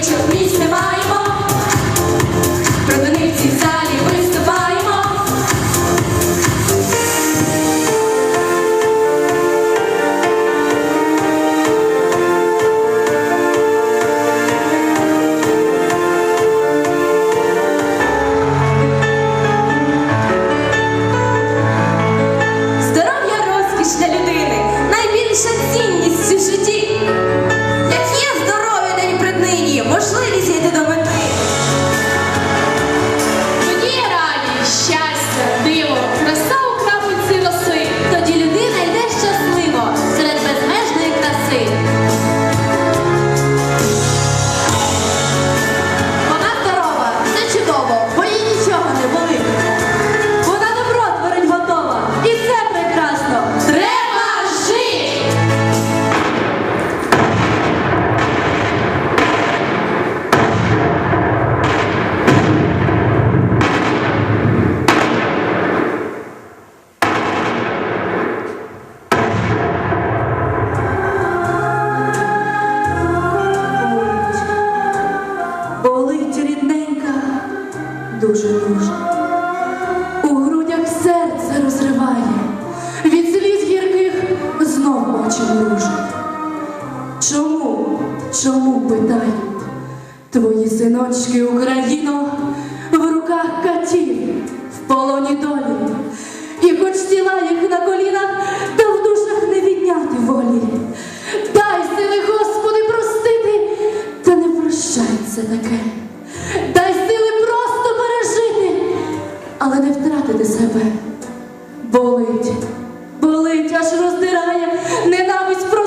вечір місць не маємо, Продани в цій залі виступаємо. Здоров'я розкіш для людини найбільша цінність в житті. Знов. Чому, чому питаю, твої синочки Україно в руках катів, в полоні долі, і хоч тіла їх на колінах, та в душах не відняти волі. Дай сили, Господи, простити, та не прощай це таке. Дай сили просто пережити, але не втратити себе. Болить, болить, аж роздирає, ненависть просто